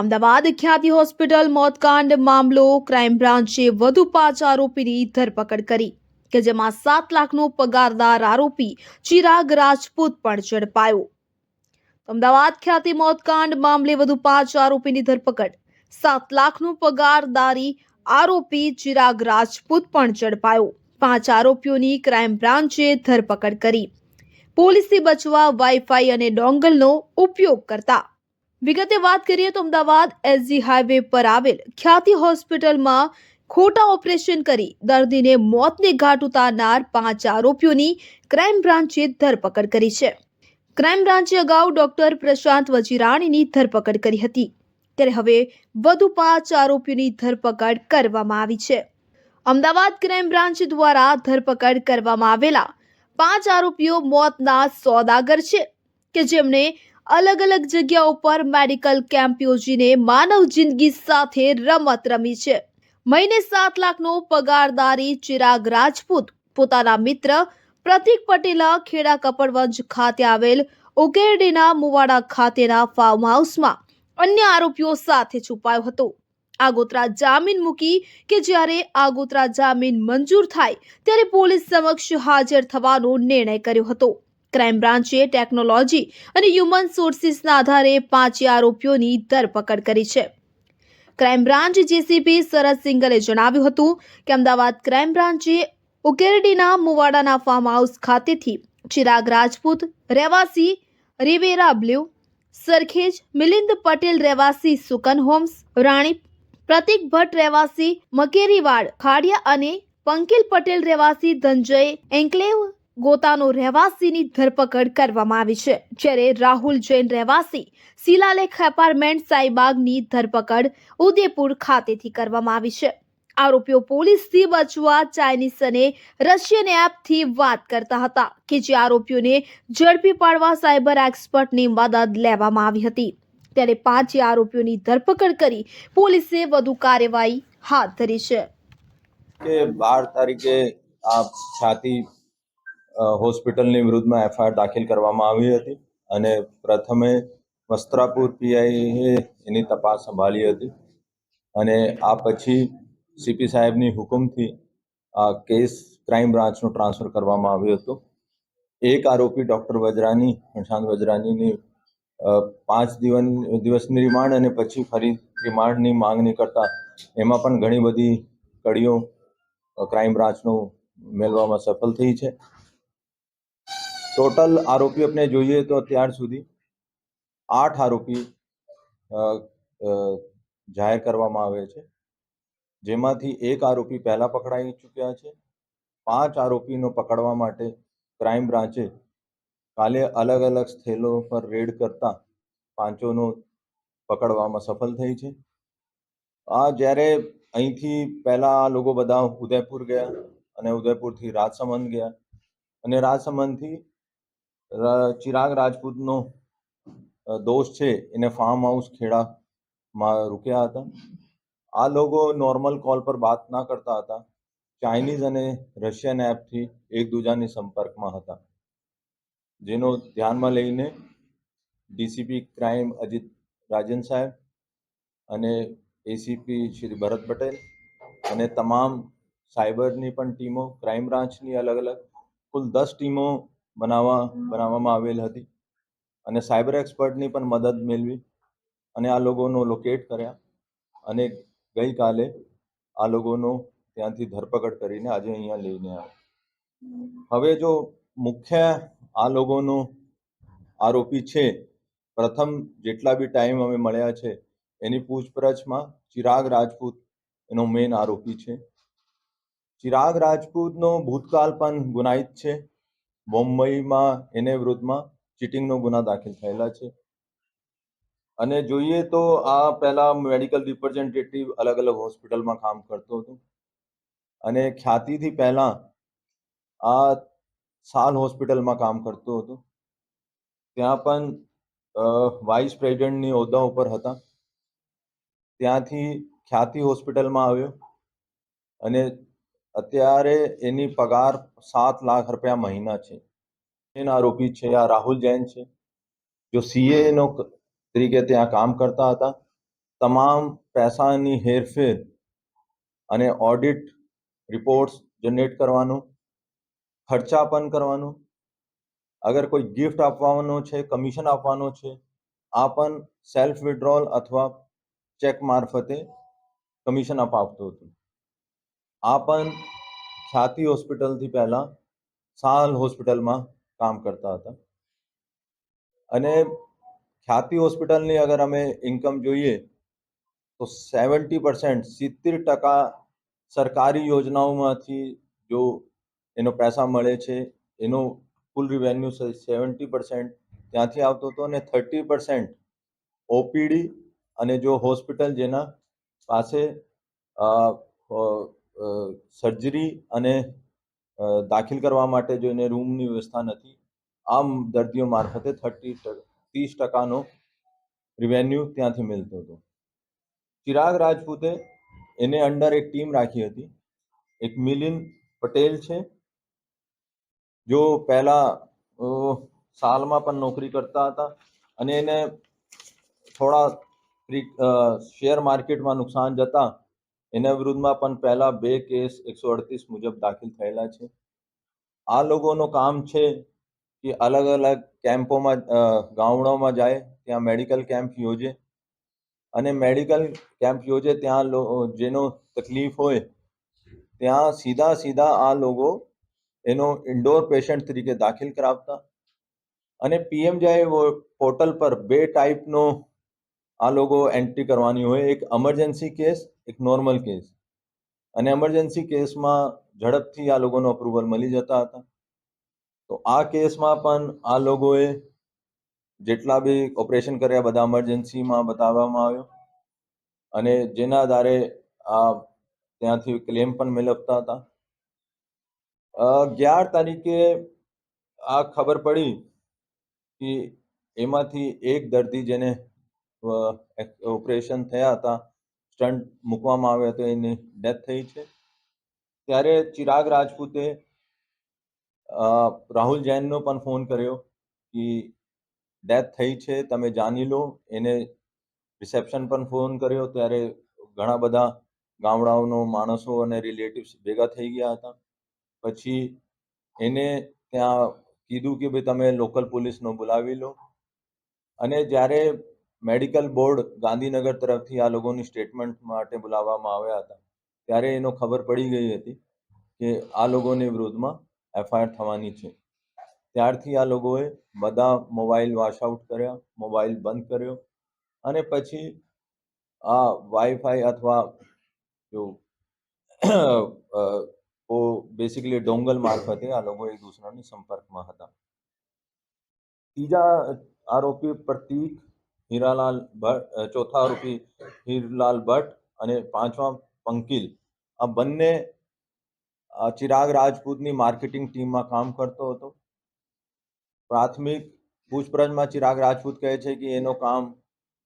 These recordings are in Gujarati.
અમદાવાદ ખ્યાતિ હોસ્પિટલ, મોતકાંડ, મામલો, ક્રાઇમ બ્રાન્ચે વધુ પાંચ આરોપીની ધરપકડ કરી, કે જેમાં સાત લાખનો પગારદાર આરોપી ચિરાગ રાજપૂત પણ ઝડપાયો. અમદાવાદ ખ્યાતિ, મોતકાંડ, મામલે વધુ પાંચ આરોપીની ધરપકડ, સાત લાખનો પગારદારી આરોપી ચિરાગ રાજપૂત પણ ઝડપાયો. પાંચ આરોપીઓની ક્રાઇમ બ્રાન્ચે ધરપકડ કરી. પોલીસથી બચવા વાઈફાઈ અને ડોંગલનો ઉપયોગ કરતા વિગતે વાત કરીએ તો અમદાવાદ એસજી હાઈવે પર આવેલ ખ્યાતિ હોસ્પિટલમાં ખોટા ઓપરેશન કરી દર્દીને મોતને ઘાટ ઉતારનાર પાંચ આરોપીઓની ક્રાઇમ બ્રાન્ચે ધરપકડ કરી છે. ક્રાઇમ બ્રાન્ચે અગાઉ ડોક્ટર પ્રશાંત વજીરાણીની ધરપકડ કરી હતી. ત્યારે હવે વધુ પાંચ આરોપીઓની ધરપકડ કરવામાં આવી છે. અમદાવાદ ક્રાઇમ બ્રાન્ચ દ્વારા ધરપકડ કરવામાં આવેલા પાંચ આરોપીઓ મોતના સોદાગર છે કે જેમણે અલગ અલગ જગ્યાઓ પર મેડિકલ કેમ્પ યોજીને માનવ જિંદગી સાથે રમત રમી છે. મહિને સાત લાખનો પગારદારી ચિરાગ રાજપૂત, પોતાના મિત્ર પ્રતિક પટેલા ખેડા કપડવંજ ખાતે આવેલ ઉકેરડીના મુવાડા ખાતેના ફાર્મ હાઉસમાં અન્ય આરોપીઓ સાથે છુપાયો હતો. આગોતરા જામીન મૂકી કે જ્યારે આગોતરા જામીન મંજૂર થાય ત્યારે પોલીસ સમક્ષ હાજર થવાનો નિર્ણય કર્યો હતો. ક્રાઇમ બ્રાન્ચે ટેકનોલોજી અને હ્યુમન સોર્સિસના આધારે પાંચ આરોપીઓની ધરપકડ કરી છે. ક્રાઇમ બ્રાન્ચ જેસીપી શરદ સિંગલે જણાવ્યું હતું કે અમદાવાદ ક્રાઇમ બ્રાન્ચે ઉકેરડીના મુવાડાના ફાર્મ હાઉસ ખાતેથી ચિરાગ રાજપૂત, રહેવાસી રિવેરા બ્લ્યુ સરખેજ, મિલિંદ પટેલ રહેવાસી સુકન હોમ્સ, રાણી પ્રતિક ભટ્ટ રહેવાસી મકેરીવાડ ખાડિયા અને પંકિલ પટેલ રહેવાસી ધનજય એન્કલેવ ગોતાનો રહેવાસીની ધરપકડ કરવામાં આવી છે. જ્યારે રાહુલ જૈન રહેવાસી શિલાલેખ એપાર્ટમેન્ટ સાઈબાગની ધરપકડ ઉદયપુર ખાતેથી કરવામાં આવી છે. આરોપીઓ પોલીસથી બચવા ચાઇનીઝ અને રશિયન એપથી વાત કરતા હતા કે જે આરોપીઓને ઝડપી પાડવા સાયબર એક્સપર્ટની મદદ લેવામાં આવી હતી. ત્યારે પાંચે આરોપીઓની ધરપકડ કરી પોલીસે વધુ કાર્યવાહી હાથ ધરી છે. કે બાર તારીખે આ છાતી હોસ્પિટલની વિરુદ્ધમાં એફઆઈઆર દાખલ કરવામાં આવી હતી અને પ્રથમે વસ્ત્રાપુર પીઆઈએ એની તપાસ સંભાળી હતી. અને આ પછી સીપી સાહેબની હુકમથી આ કેસ ક્રાઇમ બ્રાન્ચનું ટ્રાન્સફર કરવામાં આવ્યું હતું. એક આરોપી ડૉક્ટર વજરાની પ્રશાંત વજરાનીની પાંચ દિવસ દિવસની રિમાન્ડ અને પછી ફરી રિમાન્ડની માંગણી કરતા એમાં પણ ઘણી બધી કડીઓ ક્રાઇમ બ્રાન્ચનું મેળવવામાં સફળ થઈ છે. ટોટલ આરોપી આપણે જોઈએ તો અત્યાર સુધી આઠ આરોપી જાહેર કરવામાં આવે છે. જેમાંથી એક આરોપી પહેલા પકડાઈ ચૂક્યા છે. પાંચ આરોપીનો પકડવા માટે ક્રાઇમ બ્રાન્ચે કાલે અલગ અલગ સ્થળો પર રેડ કરતા પાંચોનો પકડવામાં સફળ થઈ છે. આ જ્યારે અહીંથી પહેલા આ લોકો બધા ઉદયપુર ગયા અને ઉદયપુરથી રાજસમંદ ગયા અને રાજસમંદથી ચિરાગ રાજપૂતનો દોસ્ત છે, એને ફાર્મ હાઉસ ખેડામાં રૂક્યા હતા. આ લોકો નોર્મલ કોલ પર વાત ના કરતા હતા. ચાઇનીઝ અને રશિયન એપથી એકબીજાની સંપર્કમાં હતા. જેનો ધ્યાનમાં લઈને ડીસીપી ક્રાઇમ અજીત રાજન સાહેબ અને એસીપી શ્રી ભરત પટેલ અને તમામ સાયબરની પણ ટીમો ક્રાઇમ બ્રાન્ચની અલગ અલગ કુલ દસ ટીમો બનાવવા, બનાવવામાં આવેલ હતી અને સાયબર એક્સપર્ટની પણ મદદ મેળવી અને આ લોકોનો લોકેટ કર્યા અને ગઈકાલે આ લોકોનો ત્યાંથી ધરપકડ કરીને આજે અહીંયા લઈને આવ્યા. હવે જો મુખ્ય આ લોકોનો આરોપી છે, પ્રથમ જેટલા બી ટાઈમ અમે મળ્યા છે, એની પૂછપરછમાં ચિરાગ રાજપૂત એનો મેઇન આરોપી છે. ચિરાગ રાજપૂતનો ભૂતકાળ પણ ગુનાહિત છે. મુંબઈમાં એને વિરુદ્ધમાં ચીટિંગનો ગુના દાખલ થયેલા છે. અને જોઈએ તો આ પહેલા મેડિકલ રિપ્રેઝેન્ટેટિવ અલગ અલગ હોસ્પિટલમાં કામ કરતો હતો. અને ખ્યાતિથી પહેલા આ સાલ હોસ્પિટલમાં કામ કરતો હતો. ત્યાં પણ વાઇસ પ્રેસિડેન્ટની હોદ્દા ઉપર હતા. ત્યાંથી ખ્યાતિ હોસ્પિટલમાં આવ્યો. અને અત્યારે એની પગાર સાત લાખ રૂપિયા મહિના છે. એના આરોપી છે આ રાહુલ જૈન છે. જો સીએ નો તરીકે ત્યાં કામ કરતા હતા. તમામ પૈસાની હેરફેર અને ઓડિટ રિપોર્ટ્સ જનરેટ કરવાનું, ખર્ચા પણ કરવાનું. અગર કોઈ ગિફ્ટ આપવાનો છે કમિશન આપવાનો છે, આ પણ સેલ્ફ વિડ્રોલ અથવા ચેક મારફતે કમિશન અપાવતું હતું. આ પણ ખ્યાતિ હોસ્પિટલથી પહેલા સાલ હોસ્પિટલમાં કામ કરતા હતા. અને ખ્યાતિ હોસ્પિટલની અગર અમે ઇન્કમ જોઈએ તો સેવન્ટી પર્સન્ટ સિત્તેર ટકા સરકારી યોજનાઓમાંથી જો એનો પૈસા મળે છે, એનો કુલ રિવેન્યુ સેવન્ટી પર્સન્ટ ત્યાંથી આવતો હતો અને થર્ટી પર્સન્ટ ઓપીડી અને જો હોસ્પિટલ જેના પાસે સર્જરી અને દાખલ કરવા માટે જો એને રૂમની વ્યવસ્થા નથી, આમ દર્દીઓ મારફતે થર્ટી ત્રીસ ટકાનો રિવેન્યુ ત્યાંથી મળતો હતો. ચિરાગ રાજપૂતે એને અંડર એક ટીમ રાખી હતી. એક મિલિંદ પટેલ છે. જો પહેલા સાલમાં પણ નોકરી કરતા હતા અને એને થોડા શેર માર્કેટમાં નુકસાન જતા એના વિરુદ્ધમાં પણ પહેલા બે કેસ એકસો અડતીસ મુજબ દાખલ થયેલા છે. આ લોકોનું કામ છે કે અલગ અલગ કેમ્પોમાં ગામડાઓમાં જાય, ત્યાં મેડિકલ કેમ્પ યોજે અને મેડિકલ કેમ્પ યોજે ત્યાં જેનો તકલીફ હોય, ત્યાં સીધા સીધા આ લોકો એનો ઇન્ડોર પેશન્ટ તરીકે દાખલ કરાવતા અને પીએમ જાય પોર્ટલ પર બે ટાઈપનો આ લોકો એન્ટ્રી કરવાની હોય. એક એમરજન્સી કેસ એક નોર્મલ કેસ અને એમરજન્સી કેસમાં ઝડપથી આ લોકોનો અપ્રુવલ મળી જતા હતા. તો આ કેસમાં પણ આ લોકોએ જેટલા બી ઓપરેશન કર્યા બધા એમરજન્સીમાં બતાવવામાં આવ્યો. અને જેના આધારે આ ત્યાંથી ક્લેમ પણ મેળવતા હતા. અગિયાર તારીખે આ ખબર પડી કે એમાંથી એક દર્દી જેને ઓપરેશન થયા હતા સ્ટન્ટ મૂકવામાં આવ્યો હતો એની ડેથ થઈ છે. ત્યારે ચિરાગ રાજપૂતે રાહુલ જૈનનો પણ ફોન કર્યો કે ડેથ થઈ છે, તમે જાણી લો. એને રિસેપ્શન પણ ફોન કર્યો. ત્યારે ઘણા બધા ગામડાઓનો માણસો અને રિલેટિવ્સ ભેગા થઈ ગયા હતા. પછી એને ત્યાં કીધું કે ભાઈ તમે લોકલ પોલીસનો બોલાવી લો. અને જ્યારે મેડિકલ બોર્ડ ગાંધીનગર તરફથી આ લોકોની સ્ટેટમેન્ટ માટે બોલાવવામાં આવ્યા હતા. ત્યારે એનો ખબર પડી ગઈ હતી કે આ લોકોની વિરુદ્ધમાં એફઆઈઆર થવાની છે. ત્યારથી આ લોકોએ બધા મોબાઈલ વોશ આઉટ કર્યા, મોબાઈલ બંધ કર્યો અને પછી આ વાઈફાઈ અથવા જો ઓ, બેસિકલી ડોંગલ મારફતે આ લોકો એક દૂસરાની સંપર્કમાં હતા. ત્રીજા આરોપી પ્રતીક હીરાલાલ ભટ્ટ ચોથા આરોપી હીરલાલ ભટ્ટ અને પાંચમા પંકિલ. આ બંને ચિરાગ રાજપૂતની માર્કેટિંગ ટીમમાં કામ કરતો હતો. પ્રાથમિક પૂછપરછમાં ચિરાગ રાજપૂત કહે છે કે એનો કામ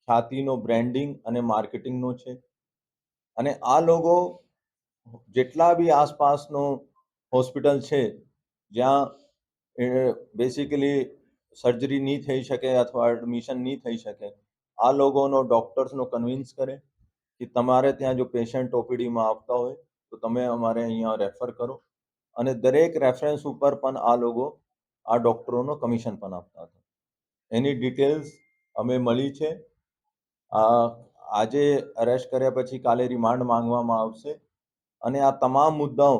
ખ્યાતિનો બ્રેન્ડિંગ અને માર્કેટિંગનો છે. અને આ લોકો જેટલા બી આસપાસનો હોસ્પિટલ છે, જ્યાં બેસિકલી સર્જરી નહીં થઈ શકે અથવા એડમિશન નહીં થઈ શકે, આ લોકોનો ડૉક્ટર્સનો કન્વિન્સ કરે કે તમારે ત્યાં જો પેશન્ટ ઓપીડીમાં આવતા હોય, તો તમે અમારે અહીંયા રેફર કરો. અને દરેક રેફરન્સ ઉપર પણ આ લોકો આ ડૉક્ટરોનો કમિશન પણ આપતા હતા. એની ડિટેલ્સ અમે મળી છે. આ આજે અરેસ્ટ કર્યા પછી કાલે રિમાન્ડ માંગવામાં આવશે. અને આ તમામ મુદ્દાઓ,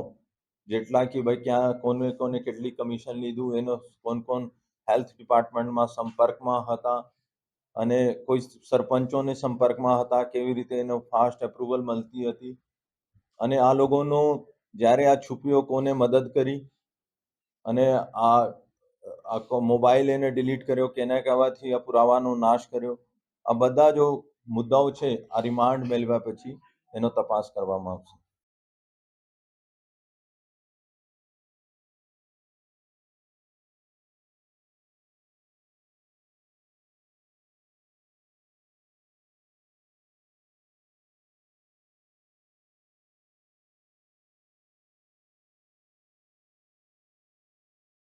જેટલા કે ભાઈ ક્યાં કોને કોને કેટલી કમિશન લીધું, એનો કોણ કોણ હેલ્થ ડિપાર્ટમેન્ટમાં સંપર્કમાં હતા અને કોઈ સરપંચોને સંપર્કમાં હતા, કેવી રીતે એનો ફાસ્ટ એપ્રુવલ મળતી હતી. અને આ લોકોનો જ્યારે આ છુપીઓ કોને મદદ કરી અને આ મોબાઈલ એને ડિલીટ કર્યો, કેના કહેવાથી આ પુરાવાનો નાશ કર્યો, આ બધા જો મુદ્દાઓ છે, આ રિમાન્ડ મેળવ્યા પછી એનો તપાસ કરવામાં આવશે.